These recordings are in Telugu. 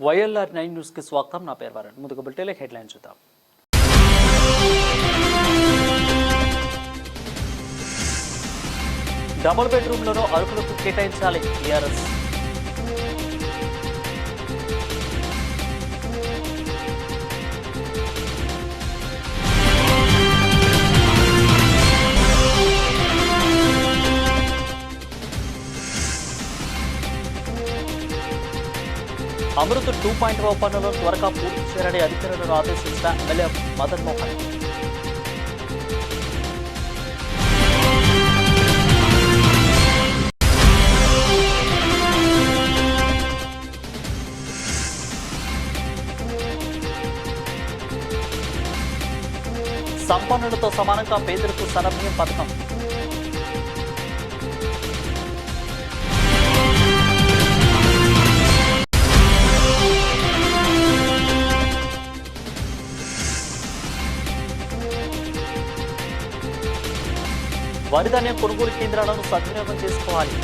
వైఎల్ఆర్ నైన్ న్యూస్కి స్వాగతం నా పేరు వరణ్ ముందుకు బుల్టేలో హెడ్లైన్ చూద్దాం డబుల్ బెడ్రూమ్లను అరుకులకు కేటాయించాలి TRS. Amrut two point O పనులను త్వరగా పూర్తి చేయాలని అధికారులను ఆదేశించిన ఎమ్మెల్యే మదన్ మోహన్. సంపన్నులతో సమానంగా పేదలకు సన్నభ్యం పథకం. వరిధాన్యం కొనుగోలు కేంద్రాలను సద్వినియోగం చేసుకోవాలి.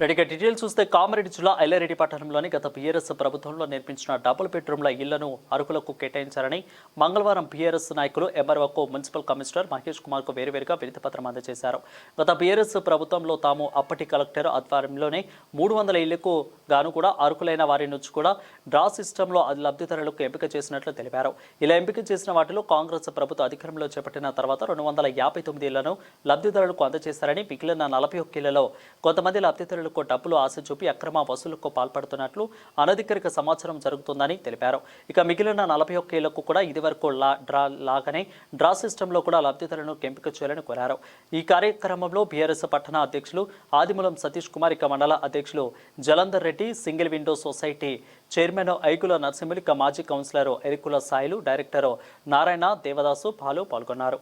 రెడీగా డీటెయిల్స్ చూస్తే కామారెడ్డి జిల్లా ఐలారెడ్డి పట్టణంలోని గత బీఆర్ఎస్ ప్రభుత్వంలో నిర్మించిన డబుల్ బెడ్రూమ్ల ఇళ్ళను అరుకులకు కేటాయించారని మంగళవారం బీఆర్ఎస్ నాయకులు ఎంఆర్ఓకు మున్సిపల్ కమిషనర్ మహేష్ కుమార్కు వేరువేరుగా వినతి పత్రం అందజేశారు. గత బీఆర్ఎస్ ప్రభుత్వంలో తాము అప్పటి కలెక్టర్ ఆధ్వర్యంలోనే మూడు వందల ఇళ్ళకు గాను కూడా అర్హులైన వారి నుంచి కూడా డ్రా సిస్టంలో లబ్ధిదారులకు ఎంపిక చేసినట్లు తెలిపారు. ఇలా ఎంపిక చేసిన వాటిలో కాంగ్రెస్ ప్రభుత్వ అధికారంలో చేపట్టిన తర్వాత రెండు వందల యాభై తొమ్మిది ఇళ్ళను లబ్ధిదారులకు అందజేశారని మిగిలిన నలభై ఒక్క ఇళ్ళలో కొంతమంది లబ్ధిదారులకు డబ్బులు ఆశ చూపి అక్రమ వసూలకు పాల్పడుతున్నట్లు అనధికారిక సమాచారం జరుగుతుందని తెలిపారు. ఇక మిగిలిన నలభై ఒక్క ఏళ్ళకు కూడా ఇదివరకు లా డ్రా లాగానే డ్రా సిస్టంలో కూడా లబ్ధిదారులను ఎంపిక చేయాలని కోరారు. ఈ కార్యక్రమంలో బీఆర్ఎస్ పట్టణ అధ్యక్షులు ఆదిమూలం సతీష్ కుమార్ ఇక మండల అధ్యక్షులు Jalandhar Reddy single window society chairman Aikula Narasimhulu ఇక మాజీ కౌన్సిలర్ ఎరికుల సాయిలు డైరెక్టర్ నారాయణ దేవదాసు పాలు పాల్గొన్నారు.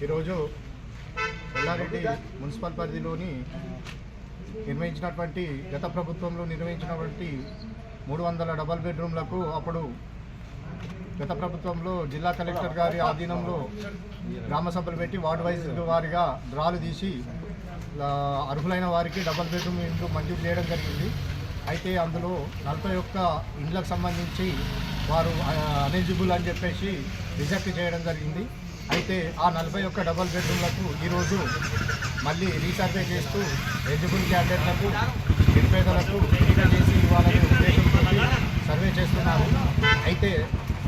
ఈరోజు ఎల్లారెడ్డి మున్సిపల్ పరిధిలోని నిర్వహించినటువంటి గత ప్రభుత్వంలో నిర్వహించినటువంటి మూడు వందల డబల్ బెడ్రూమ్లకు అప్పుడు గత ప్రభుత్వంలో జిల్లా కలెక్టర్ గారి ఆధీనంలో గ్రామ సభలు పెట్టి వార్డు వైజ్ వారిగా డ్రాలు తీసి అర్హులైన వారికి డబల్ బెడ్రూమ్ ఇండ్లు మంజూరు చేయడం జరిగింది. అయితే అందులో నలభై ఒక్క ఇండ్లకు సంబంధించి వారు అనెలిజిబుల్ అని చెప్పేసి రిజెక్ట్ చేయడం జరిగింది. అయితే ఆ నలభై ఒక్క డబల్ బెడ్రూమ్లకు ఈరోజు మళ్ళీ రీసర్వే చేస్తూ ఎలిజిబుల్ క్యాండిడేట్లకు నిరుపేదలకు ఎంపిక చేసి ఇవ్వాలనే ఉద్దేశంతో సర్వే చేస్తున్నారు. అయితే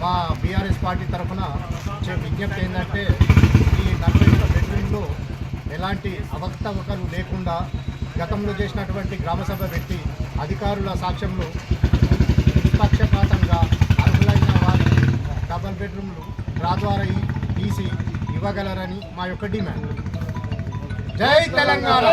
మా బీఆర్ఎస్ పార్టీ తరఫున విజ్ఞప్తి ఏంటంటే ఈ నలభై ఒక్క బెడ్రూమ్లో ఎలాంటి అవకతవకలు లేకుండా గతంలో చేసినటువంటి గ్రామసభ పెట్టి అధికారుల సాక్ష్యంలో నిష్పక్షపాతంగా అర్హులైన వారి డబల్ బెడ్రూమ్లు డ్రా ద్వారా తీసి ఇవ్వగలరని మా యొక్క డిమాండ్. జై తెలంగాణ!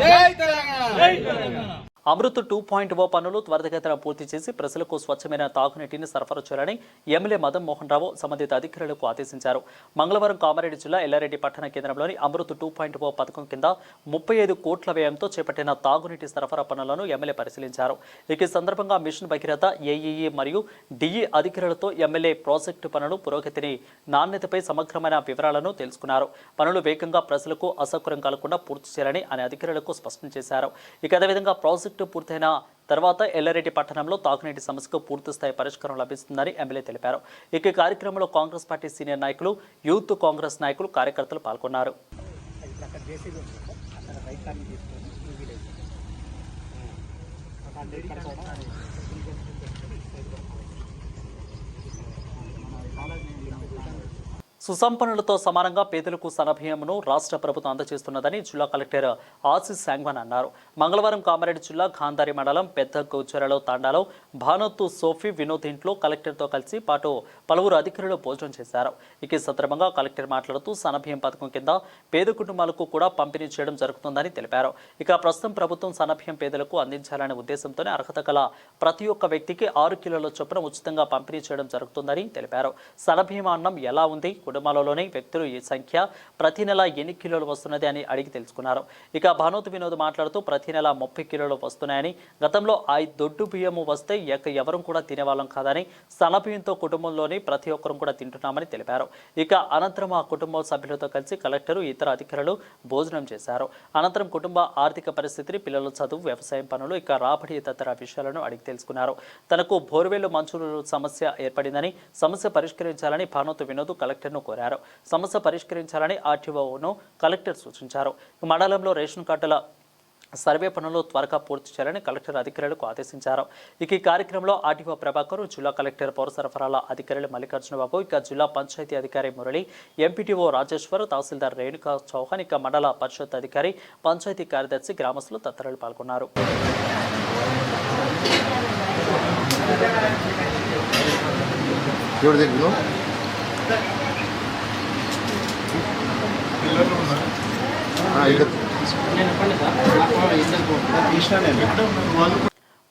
జై Telangana! Amrut two point O పనులు త్వరితగతిన పూర్తి చేసి ప్రజలకు స్వచ్ఛమైన తాగునీటిని సరఫరా చేయాలని ఎమ్మెల్యే మదన్ మోహన్ రావు సంబంధిత అధికారులకు ఆదేశించారు. మంగళవారం కామారెడ్డి జిల్లా ఎల్లారెడ్డి పట్టణ కేంద్రంలోని అమృత్ టూ పాయింట్ ఓ పథకం కింద ముప్పై ఐదు కోట్ల వ్యయంతో చేపట్టిన తాగునీటి సరఫరా పనులను ఎమ్మెల్యే పరిశీలించారు. ఇక సందర్భంగా మిషన్ భగీరథ ఏఈఈ మరియు డిఈ అధికారులతో ఎమ్మెల్యే ప్రాజెక్టు పనులు పురోగతిని నాణ్యతపై సమగ్రమైన వివరాలను తెలుసుకున్నారు. పనులు వేగంగా ప్రజలకు అసౌకర్యం కలగకుండా పూర్తి చేయాలని ఆయన అధికారులకు స్పష్టం చేశారు. ఇక అదేవిధంగా ప్రాజెక్టు పూర్తయిన తర్వాత ఎల్లారెడ్డి పట్టణంలో తాగునీటి సమస్యకు పూర్తిస్థాయి పరిష్కారం లభిస్తుందని ఎమ్మెల్యే తెలిపారు. ఇక కార్యక్రమంలో కాంగ్రెస్ పార్టీ సీనియర్ నాయకులు యూత్ కాంగ్రెస్ నాయకులు కార్యకర్తలు పాల్గొన్నారు. సుసంపన్నులతో సమానంగా పేదలకు సన్నభీయమును రాష్ట్ర ప్రభుత్వం అందజేస్తున్నదని జిల్లా కలెక్టర్ ఆశిష్ సాంగ్వాన్ అన్నారు. మంగళవారం కామారెడ్డి జిల్లా గాంధారి మండలం పెద్ద గౌచరలో తాండాలో భానత్తు సోఫీ వినోద్ ఇంట్లో కలెక్టర్తో కలిసి పాటు పలువురు అధికారులు భోజనం చేశారు. ఇక సందర్భంగా కలెక్టర్ మాట్లాడుతూ సనభయం పథకం కింద పేద కుటుంబాలకు కూడా పంపిణీ చేయడం జరుగుతుందని తెలిపారు. ఇక ప్రస్తుతం ప్రభుత్వం సనభయం పేదలకు అందించాలనే ఉద్దేశంతోనే అర్హత గల ప్రతి ఒక్క వ్యక్తికి ఆరు కిలోల చొప్పున ఉచితంగా పంపిణీ చేయడం జరుగుతుందని తెలిపారు. సనభీమా అన్నం ఎలా ఉంది? కుటుంబాలలోని వ్యక్తులు ఈ సంఖ్య ప్రతి నెల ఎన్ని కిలోలు వస్తున్నది అని అడిగి తెలుసుకున్నారు. ఇక భానోత్ వినోద్ మాట్లాడుతూ ప్రతి నెల ముప్పై కిలోలు వస్తున్నాయని గతంలో ఆ దొడ్డు బియ్యము వస్తే ఎక్క ఎవరు కూడా తినేవాళ్ళం కాదని సనబియ్యంతో కుటుంబంలోని ప్రతి ఒక్కరూ కూడా తింటున్నామని తెలిపారు. ఇక అనంతరం ఆ కుటుంబ సభ్యులతో కలిసి కలెక్టరు ఇతర అధికారులు భోజనం చేశారు. అనంతరం కుటుంబ ఆర్థిక పరిస్థితి పిల్లల చదువు వ్యవసాయం పనులు ఇక రాబడి తదితర విషయాలను అడిగి తెలుసుకున్నారు. తనకు బోర్వేలు మంజూరు సమస్య ఏర్పడిందని సమస్య పరిష్కరించాలని భానోత్ వినోద్ కలెక్టర్ను కోరారు. సమస్య పరిష్కరించాలని ఆర్టీఓను కలెక్టర్ సూచించారు. మండలంలో రేషన్ కార్డుల సర్వే పనులు త్వరగా పూర్తి చేయాలని కలెక్టర్ అధికారులకు ఆదేశించారు. ఇక ఈ కార్యక్రమంలో ఆర్టీఓ ప్రభాకర్ జిల్లా కలెక్టర్ పౌర సరఫరాల అధికారులు మల్లికార్జునబాబు ఇక జిల్లా పంచాయతీ అధికారి మురళి ఎంపీటీఓ రాజేశ్వర్ తహసీల్దార్ రేణుకా చౌహాన్ ఇక మండల పరిషత్ అధికారి పంచాయతీ కార్యదర్శి గ్రామస్తులు తదితరులు పాల్గొన్నారు. ఎవరి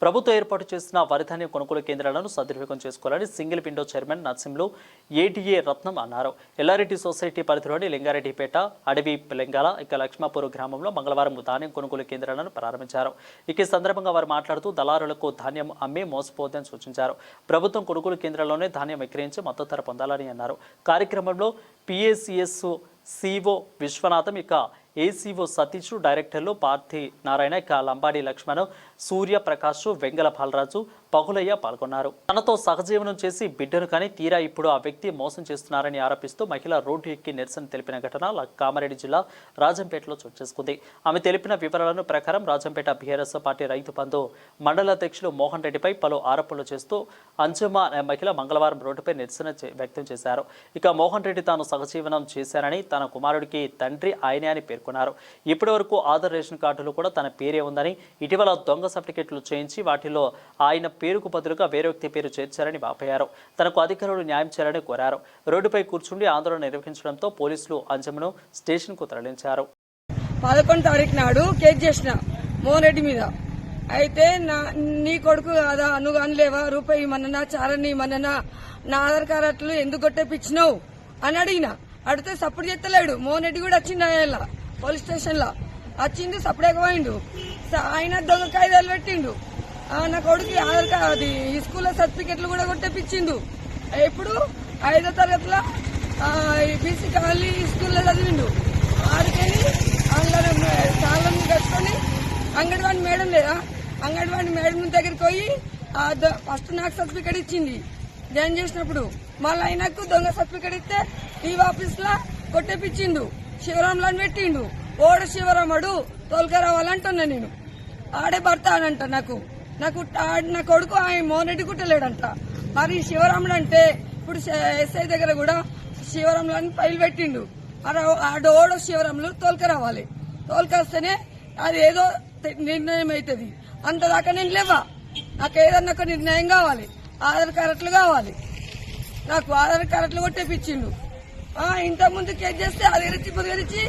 ప్రభుత్వం ఏర్పాటు చేసిన వరిధాన్యం కొనుగోలు కేంద్రాలను సద్వినియోగం చేసుకోవాలని single window chairman Narsimlu ATA Ratnam అన్నారు. ఎల్లారెడ్డి సొసైటీ పరిధిలోని లింగారెడ్డిపేట అడవి లింగాల ఇక లక్ష్మాపూర్ గ్రామంలో మంగళవారం ధాన్యం కొనుగోలు కేంద్రాలను ప్రారంభించారు. ఇక ఈ సందర్భంగా వారు మాట్లాడుతూ దళారులకు ధాన్యం అమ్మి మోసపోవద్దని సూచించారు. ప్రభుత్వం కొనుగోలు కేంద్రాల్లోనే ధాన్యం విక్రయించి మద్దతు ధర పొందాలని అన్నారు. కార్యక్రమంలో పిఏసిఎస్ సిఓ విశ్వనాథం ఇక ఏసీఓ సతీష్ డైరెక్టర్లు పార్థి నారాయణ ఇక లంబాడి లక్ష్మణ్ సూర్యప్రకాష్ వెంగల బాలరాజు పగులయ్య పాల్గొన్నారు. తనతో సహజీవనం చేసి బిడ్డను కానీ తీరా ఇప్పుడు ఆ వ్యక్తి మోసం చేస్తున్నారని ఆరోపిస్తూ మహిళ రోడ్డు ఎక్కి నిరసన తెలిపిన ఘటన కామారెడ్డి జిల్లా రాజంపేటలో చోటు చేసుకుంది. ఆమె తెలిపిన వివరాలను ప్రకారం రాజంపేట బీఆర్ఎస్ పార్టీ రైతు బంధు మండల అధ్యక్షులు మోహన్ రెడ్డిపై పలు ఆరోపణలు చేస్తూ అంజమా అనే మహిళ మంగళవారం రోడ్డుపై నిరసన చే- వ్యక్తం చేశారు. ఇక మోహన్ రెడ్డి తాను సహజీవనం చేశారని తన కుమారుడికి తండ్రి ఆయనే అని పేర్కొన్నారు. ఇప్పటి వరకు ఆధార్ రేషన్ కార్డులు కూడా తన పేరే ఉందని ఇటీవల దొంగ సర్టిఫికెట్లు చేయించి వాటిలో ఆయన పేరుకు బదులుగా వేరే వ్యక్తి పేరు చేర్చారని వాపోయారు. తనకు అధికారులు న్యాయం చేయాలని కోరారు. రోడ్డుపై కూర్చుండి ఆందోళన నిర్వహించడంతో పోలీసులు అంజమ్మను స్టేషన్కు తరలించారు. పదకొండు తారీఖు నాడు కేక్ చేసిన మోహన్ రెడ్డి మీద. అయితే నా నీ కొడుకు కాదా నువ్వు అనలేవా రూపాయి మన్ననా చాలని మన్ననా నా ఆధార్ కార్డు అట్లు ఎందుకు కొట్టేపించినావు అని అడిగిన. అడిగితే సప్పుడు చెత్తలేడు మోహన్ రెడ్డి కూడా వచ్చిండు ఆయన పోలీస్ స్టేషన్లో వచ్చింది సప్పుడే పోయిండు స- ఆయన దొంగ కాయిదాలు పెట్టిండు. నా కొడుకు ఆధార్ కార్డు అది స్కూల్లో సర్టిఫికెట్లు కూడా కొట్టేపించిండు ఇప్పుడు ఐదో తరగతిలో బీసీ కాలనీ స్కూల్లో చదివిండు. ఆడికెళ్ళి అందులో తాళం కట్టుకొని అంగన్వాడి మేడం లేదా? అంగన్వాడి మేడం దగ్గరికి పోయి ఫస్ట్ నాకు సర్టిఫికెట్ ఇచ్చింది. జాయిన్ చేసినప్పుడు? మళ్ళీ ఆయనకు దొంగ సర్టిఫికెట్ ఇస్తే ఈ ఆఫీస్లో కొట్టేపించిండు శివరాంలను పెట్టిండు. ఓడ శివరాముడు తోలుకరావాలంటున్నా నేను. ఆడే భర్త అని అంట నాకు. నాకు నా కొడుకు ఆయన మోనెడ్డి కుట్టలేడంట మరి శివరాముడు అంటే ఇప్పుడు ఎస్ఐ దగ్గర కూడా శివరాములని ఫైల్ పెట్టిండు. మరి ఆ డోడ శివరాములు తోలుకరావాలి తోలుకొస్తేనే అది ఏదో నిర్ణయం అవుతుంది అంతదాకా నేను లేవా? నాకు ఏదన్నా ఒక నిర్ణయం కావాలి. ఆధార్ కార్డులు కావాలి. నాకు ఆధార్ కార్డులు కొట్టేపించిండు ఆ, ఇంత ముందు కేసు చేస్తే అది ఎరిచి పొదిగరిచి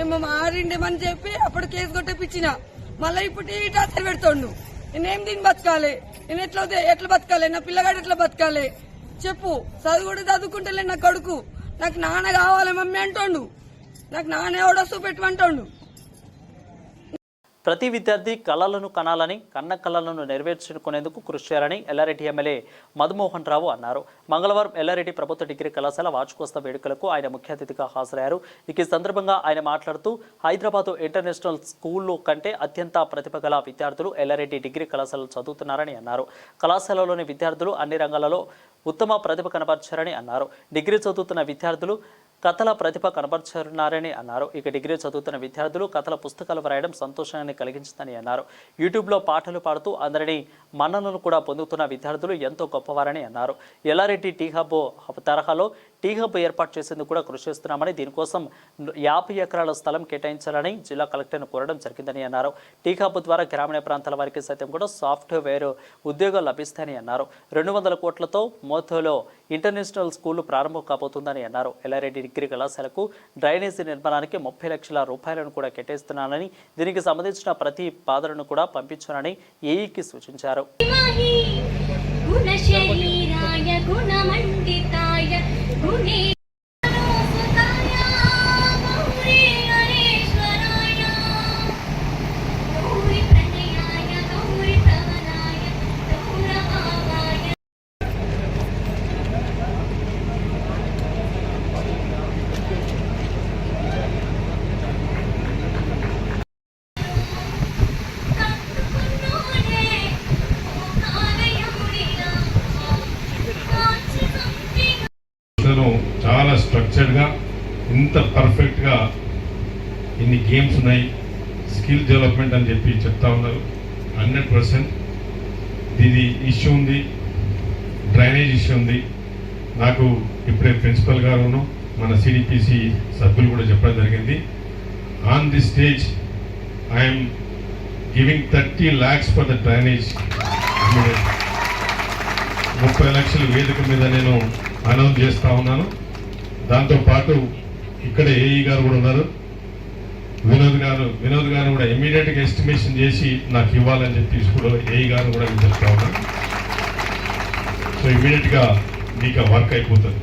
ఏమో మారిండేమని చెప్పి అప్పుడు కేసు కొట్టేపించిన మళ్ళీ ఇప్పుడు ఈ టార్చర్ పెడుతుండు. నేనేం దీన్ని బతకాలి? నేను ఎట్లా ఎట్లా బతకాలి? నా పిల్లగాడు ఎట్లా బతకాలి? చెప్పు. చదువు కూడా చదువుకుంటలే నా కొడుకు. నాకు నాన్న కావాలి మమ్మీ అంటోండు. నాకు నాన్న ఎవడో చూపెట్టమంటోండు. ప్రతి విద్యార్థి కళలను కనాలని కన్న కళలను నెరవేర్చుకునేందుకు కృషి చేయాలని ఎల్లారెడ్డి ఎమ్మెల్యే మధుమోహన్ రావు అన్నారు. మంగళవారం ఎల్లారెడ్డి ప్రభుత్వ డిగ్రీ కళాశాల వార్షికోత్సవ వేడుకలకు ఆయన ముఖ్య అతిథిగా హాజరయ్యారు. ఇక సందర్భంగా ఆయన మాట్లాడుతూ హైదరాబాద్ ఇంటర్నేషనల్ స్కూల్లో కంటే అత్యంత ప్రతిభ గల విద్యార్థులు ఎల్లారెడ్డి డిగ్రీ కళాశాలలో చదువుతున్నారని అన్నారు. కళాశాలలోని విద్యార్థులు అన్ని రంగాలలో ఉత్తమ ప్రతిభ కనబర్చారని అన్నారు. డిగ్రీ చదువుతున్న విద్యార్థులు కథల ప్రతిభ కనబరుచున్నారని అన్నారు. ఇక డిగ్రీ చదువుతున్న విద్యార్థులు కథల పుస్తకాలు వ్రాయడం సంతోషాన్ని కలిగించిందని అన్నారు. యూట్యూబ్లో పాటలు పాడుతూ అందరినీ మన్ననలు కూడా పొందుతున్న విద్యార్థులు ఎంతో గొప్పవారని అన్నారు. ఎల్లారెడ్డి టీ హబ్ తరహాలో టీ హబ్ ఏర్పాటు చేసేందుకు కూడా కృషి చేస్తున్నామని దీనికోసం యాభై ఎకరాల స్థలం కేటాయించాలని జిల్లా కలెక్టర్ను కోరడం జరిగిందని అన్నారు. టీ హబ్ ద్వారా గ్రామీణ ప్రాంతాల వారికి సైతం కూడా సాఫ్ట్వేర్ ఉద్యోగాలు లభిస్తాయని అన్నారు. రెండు వందల కోట్లతో మోతోలో ఇంటర్నేషనల్ స్కూల్ ప్రారంభం కాబోతుందని అన్నారు. ఎల్లారెడ్డి డిగ్రీ కళాశాలకు డ్రైనేజీ నిర్మాణానికి ముప్పై లక్షల రూపాయలను కూడా కేటాయిస్తున్నానని దీనికి సంబంధించిన ప్రతి పాదలను కూడా పంపించానని ఏఈకి సూచించారు. ఇన్ని గేమ్స్ ఉన్నాయి స్కిల్ డెవలప్మెంట్ అని చెప్పి చెప్తా ఉన్నారు. హండ్రెడ్ పర్సెంట్ ఇది ఇష్యూ ఉంది డ్రైనేజ్ ఇష్యూ ఉంది. నాకు ఇప్పుడే ప్రిన్సిపల్ గారును మన సిడిపిసి సభ్యులు కూడా చెప్పడం జరిగింది. On the stage I'm giving thirty lakhs for the drainage ముప్పై లక్షల వేదిక మీద నేను అనౌన్స్ చేస్తా ఉన్నాను. దాంతో పాటు ఇక్కడ ఏఈ గారు కూడా ఉన్నారు. వినోద్ గారు వినోద్ గారు కూడా ఇమీడియట్ గా ఎస్టిమేషన్ చేసి నాకు ఇవ్వాలని చెప్పి కూడా ఏఈ గారు కూడా నేను చెప్తా ఉన్నాను సో ఇమీడియట్ గా మీకు ఆ వర్క్ అయిపోతుంది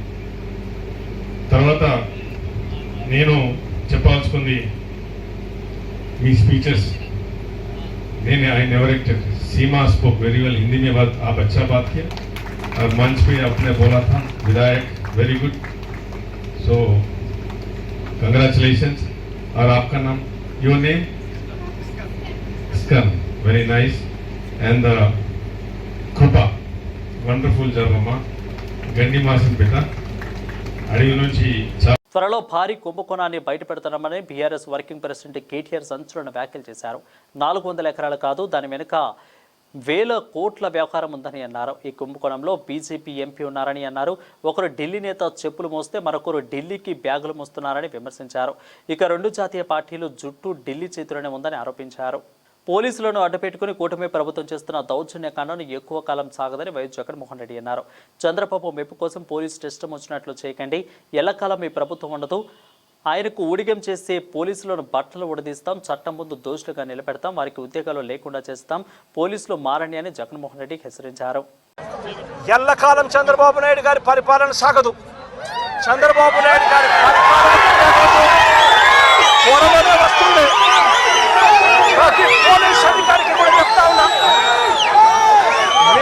తర్వాత నేను చెప్పాల్సుకుంది మీ స్పీచెస్ नहीं नहीं I never acted Seema spoke very well Hindi में बात आप अच्छा बात किया और मंच पे आपने बोला था विधायक वेरी गुड सो कंग्रेचुलेशंस और आपका नाम your name स्कन very nice and Krupa wonderful జరగమ్మా గండి మాసం బిడ్డ అడవి నుంచి చాలా త్వరలో భారీ కుంభకోణాన్ని బయటపెడతామని బీఆర్ఎస్ వర్కింగ్ ప్రెసిడెంట్ కేటీఆర్ సంచలన వ్యాఖ్యలు చేశారు నాలుగు వందల ఎకరాలు కాదు దాని వెనుక వేల కోట్ల వ్యవహారం ఉందని అన్నారు. ఈ కుంభకోణంలో బీజేపీ ఎంపీ ఉన్నారని అన్నారు. ఒకరు ఢిల్లీ నేత చెప్పులు మోస్తే మరొకరు ఢిల్లీకి బ్యాగులు మోస్తున్నారని విమర్శించారు. ఇక రెండు జాతీయ పార్టీలు జుట్టు ఢిల్లీ చేతిలోనే ఉందని ఆరోపించారు. పోలీసులను అడ్డుపెట్టుకుని కూటమి ప్రభుత్వం చేస్తున్న దౌర్జన్యకాండను ఎక్కువ కాలం సాగదని వైఎస్ జగన్మోహన్ రెడ్డి అన్నారు. చంద్రబాబు మెప్పు కోసం పోలీస్ ఇష్టం వచ్చినట్లు చేయకండి. ఎల్లకాలం మీ ప్రభుత్వం ఉండదు. ఆయనకు ఊడిగం చేసే పోలీసులను బట్టలు ఉడదీస్తాం చట్టం ముందు దోషులుగా నిలబెడతాం వారికి ఉద్యోగాలు లేకుండా చేస్తాం పోలీసులు మారండి అని జగన్మోహన్ రెడ్డి హెచ్చరించారు. ఎల్లకాలం చంద్రబాబు నాయుడు గారి పరిపాలన సాగదు. చంద్రబాబు నాయుడు గారి పరిపాలన వస్తుంది. ప్రతి పోలీస్ అధికారికి కూడా చెప్తా ఉన్నా మీ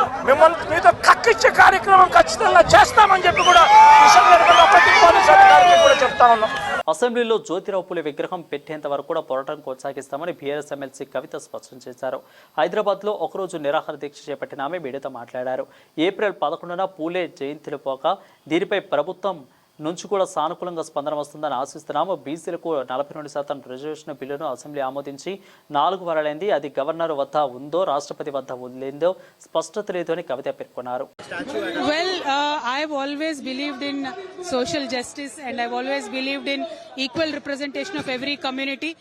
మిమ్మల్ని మీతో కక్కిచ్చే కార్యక్రమం ఖచ్చితంగా చేస్తామని చెప్పి కూడా కిషన్ రెడ్డి కూడా చెప్తా ఉన్నాం. అసెంబ్లీలో జ్యోతిరావు పులి విగ్రహం పెట్టేంత వరకు కూడా పోరాటం కొనసాగిస్తామని బీఆర్ఎస్ ఎమ్మెల్సీ కవిత స్పష్టం చేశారు. హైదరాబాద్లో ఒకరోజు నిరాహార దీక్ష చేపట్టిన ఆమె మీడియాతో మాట్లాడారు. ఏప్రిల్ పదకొండున పూలే జయంతిలో పోక దీనిపై ప్రభుత్వం నుంచి కూడా సానుకూలంగా స్పందన వస్తుందని ఆశిస్తున్నాము. బీసీలకు నలభై రెండు శాతం రిజర్వేషన్ బిల్లును అసెంబ్లీ ఆమోదించి నాలుగు వారాలైంది. అది గవర్నర్ వద్ద ఉందో రాష్ట్రపతి వద్ద ఉందో స్పష్టత లేదు అని కవిత పేర్కొన్నారు. Social justice and I always believed in equal representation of every community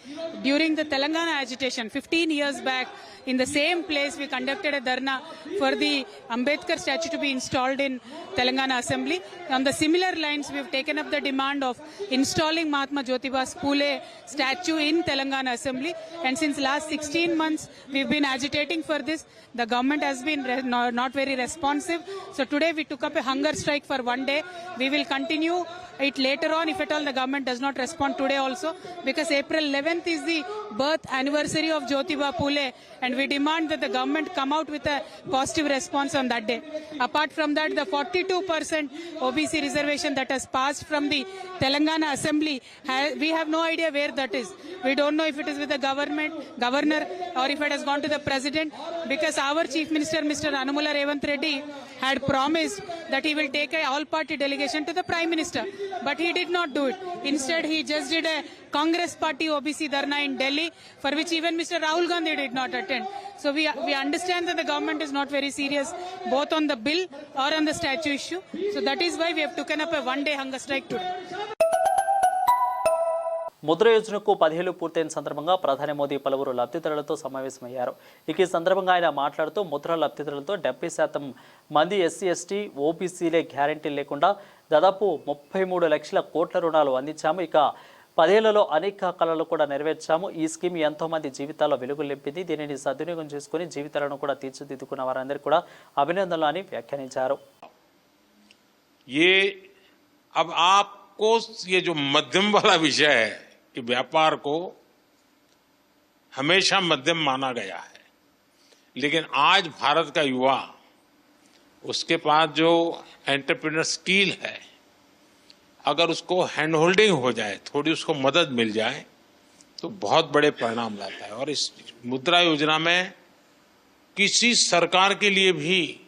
during the Telangana agitation fifteen years back in the same place we conducted a dharna for the Ambedkar statue to be installed in Telangana assembly on the similar lines we taken up the demand of installing Mahatma Jyotiba's Phule statue in Telangana Assembly. And since last 16 months, we've been agitating for this. The government has been not very responsive. So today we took up a hunger strike for one day. We will continue it later on if at all the government does not respond today also because April 11th is the birth anniversary of Jyotiba Phule and we demand that the government come out with a positive response on that day. Apart from that, the 42% OBC reservation that has passed from the Telangana Assembly, we have no idea where that is. We don't know if it is with the government, governor, or if it has gone to the president, because our chief minister, Mr. Anumula Revant Reddy, had promised that he will take a all-party delegation to the prime minister, but he did not do it. Instead, he just did a Congress party OBC Dharna in Delhi, for which even Mr. Rahul Gandhi did not attend. So we we understand that the government is not very serious both on the bill or on the statue issue. So that is why we have taken up a one-day hunger strike today. Mudra యోజనకు పదిహేను పూర్తయిన సందర్భంగా ప్రధాని మోదీ పలువురు లబ్ధిదారులతో సమావేశమయ్యారు. ఇక ఈ సందర్భంగా ఆయన మాట్లాడుతూ ముద్ర లబ్ధిదారులతో డెబ్బై శాతం మంది ఎస్సీ ఎస్టీ ఓబీసీలే గ్యారంటీ లేకుండా దాదాపు ముప్పై మూడు లక్షల కోట్ల రుణాలు అందించాము. ఇక పదేళ్ళలో అనేక కళలు కూడా నెరవేర్చాము. ఈ స్కీమ్ ఎంతో మంది జీవితాల్లో వెలుగులు నింపింది. దీనిని సద్వినియోగం చేసుకుని జీవితాలను కూడా తీర్చిదిద్దుకున్న వారందరికీ కూడా అభినందనలు అని వ్యాఖ్యానించారు. ये अब आपको ये जो मध्यम वाला विषय है कि व्यापार को हमेशा मध्यम माना गया है, लेकिन आज भारत का युवा, उसके पास जो एंटरप्रेन्योर स्किल है, अगर उसको हैंड होल्डिंग हो जाए, थोड़ी उसको मदद मिल जाए तो बहुत बड़े परिणाम लाता है। और इस मुद्रा योजना में किसी सरकार के लिए भी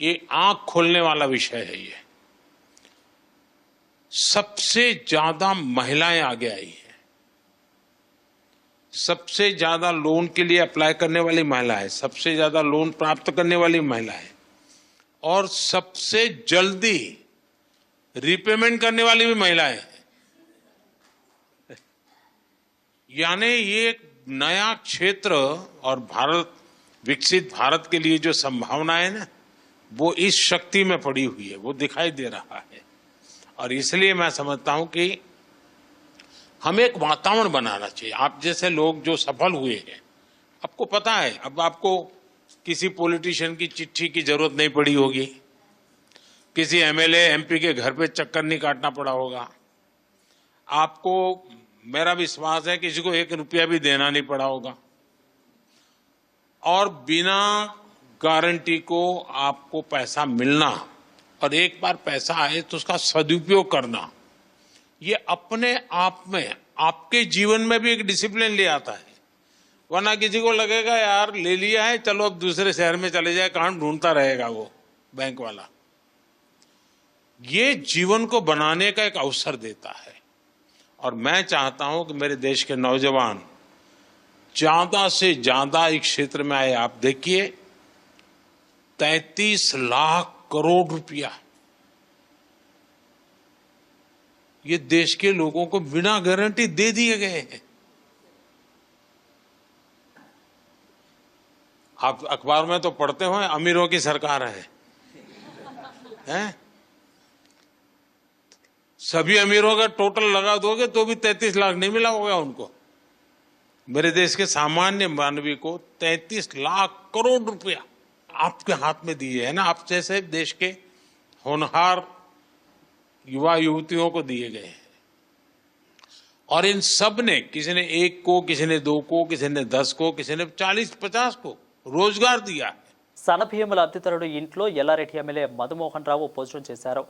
ये आँख खोलने वाला विषय है ये। सबसे ज़्यादा महिलाएँ आगे आई हैं। सबसे ज़्यादा लोन के लिए अप्लाई करने वाली महिलाएँ, सबसे ज़्यादा लोन प्राप्त करने वाली महिलाएँ, और सबसे जल्दी रिपेमेंट करने वाली भी महिलाएँ यानी ये एक नया क्षेत्र और भारत, विकसित भारत के लिए जो संभावना है ना, वो इस शक्ति में पड़ी हुई है, वो दिखाई दे रहा है। और इसलिए मैं समझता हूँ कि हमें एक वातावरण बनाना चाहिए। आप जैसे लोग जो सफल हुए हैं, आपको पता है, अब आपको किसी पॉलिटिशियन की चिट्ठी की ज़रूरत नहीं पड़ी होगी। किसी एमएलए, एमपी के घर पे चक्कर नहीं काटना पड़ा होगा। आपको, मेरा विश्वास है, किसी को एक रुपया भी देना नहीं पड़ा होगा। और बिना गारंटी को आपको पैसा मिलना और एक बार पैसा आए तो उसका सदुपयोग करना। ये अपने आप में, आपके जीवन में भी एक डिसिप्लिन ले आता है। वरना किसी को लगेगा, यार, ले लिया है, चलो अब दूसरे शहर में चले जाए, कहाँ ढूंढता रहेगा वो बैंक वाला? ये जीवन को बनाने का एक अवसर देता है। और मैं चाहता हूँ कि मेरे देश के नौजवान ज़्यादा से ज़्यादा इस क्षेत्र में आए। आप देखिए, तैतीस लाख करोड़ रुपया। ये देश के लोगों को बिना गारंटी दे दिए गए हैं। आप अखबार में तो पढ़ते हो, अमीरों की सरकार है। हैं? सभी अमीरों का टोटल लगा दोगे तो भी तैतीस लाख नहीं मिला होगा उनको। मेरे देश के सामान्य मानवी को तैतीस लाख करोड़ रुपया। आपके हाथ में दिए है ना आप जैसे देश के होनहार युवा युवतियों को दिए गए हैं और इन सब ने किसी ने एक को किसी ने दो को किसी ने दस को किसी ने चालीस पचास को रोजगार दिया है సనభియముల లబ్ధిదారుడు ఇంట్లో ఎల్లారెడ్డి ఎమ్మెల్యే మధుమోహన్ రావు భోజనం చేశారు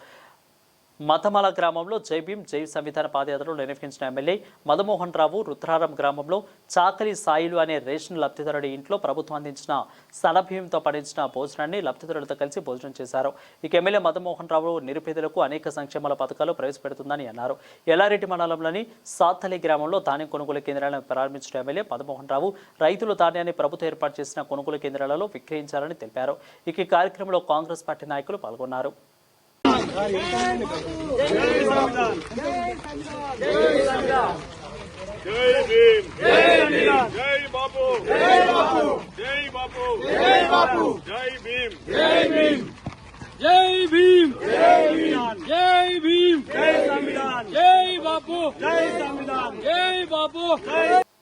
మతమల గ్రామంలో జైభీం జై సంవిధాన పాదయాత్రలో నిర్వహించిన ఎమ్మెల్యే మదమోహన్ రావు రుద్రారం గ్రామంలో చాకలి సాయిలు అనే రేషన్ లబ్ధిదారుడి ఇంట్లో ప్రభుత్వం అందించిన సనభీయంతో పండించిన భోజనాన్ని లబ్ధిదారులతో కలిసి భోజనం చేశారు. ఇక ఎమ్మెల్యే మదమోహన్ రావు నిరుపేదలకు అనేక సంక్షేమాల పథకాలు ప్రవేశపెడుతుందని అన్నారు. ఎల్లారెడ్డి మండలంలోని సాత్తలి గ్రామంలో ధాన్యం కొనుగోలు కేంద్రాలను ప్రారంభించిన ఎమ్మెల్యే మదమోహన్ రావు రైతులు ధాన్యాన్ని ప్రభుత్వం ఏర్పాటు చేసిన కొనుగోలు కేంద్రాలలో విక్రయించాలని తెలిపారు. ఇక ఈ కార్యక్రమంలో కాంగ్రెస్ పార్టీ నాయకులు పాల్గొన్నారు.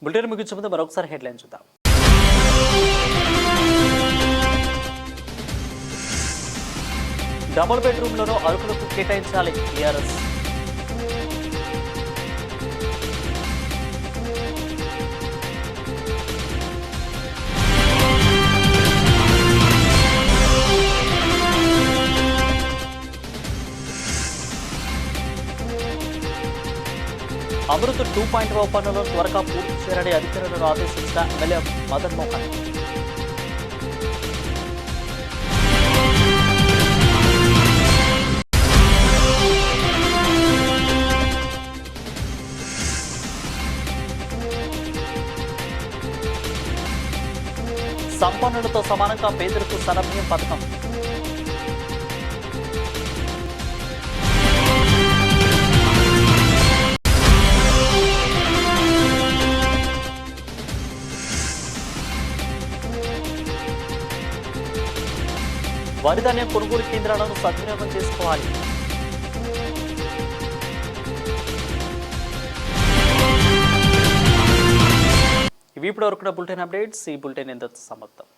బులెటిన్ ముగించే ముందు మరొకసారి హెడ్లైన్ చూద్దాం డబుల్ బెడ్రూమ్లను అడుగులకు కేటాయించాలి TRS Amrut two point O పనులను త్వరగా పూర్తి చేయాలని అధికారులను ఆదేశించిన ఎమ్మెల్యే మదన్మోహన్ రెడ్డి సంపన్నులతో సమానంగా పేదలకు సన్నభ్యం పథకం. వరిధాన్యం కొనుగోలు కేంద్రాలను సద్వినియోగం చేసుకోవాలి. ఇవి ఇప్పుడు వరకు బులెటిన్ అప్డేట్స్. ఈ బులెటిన్ ఎంత సమర్థం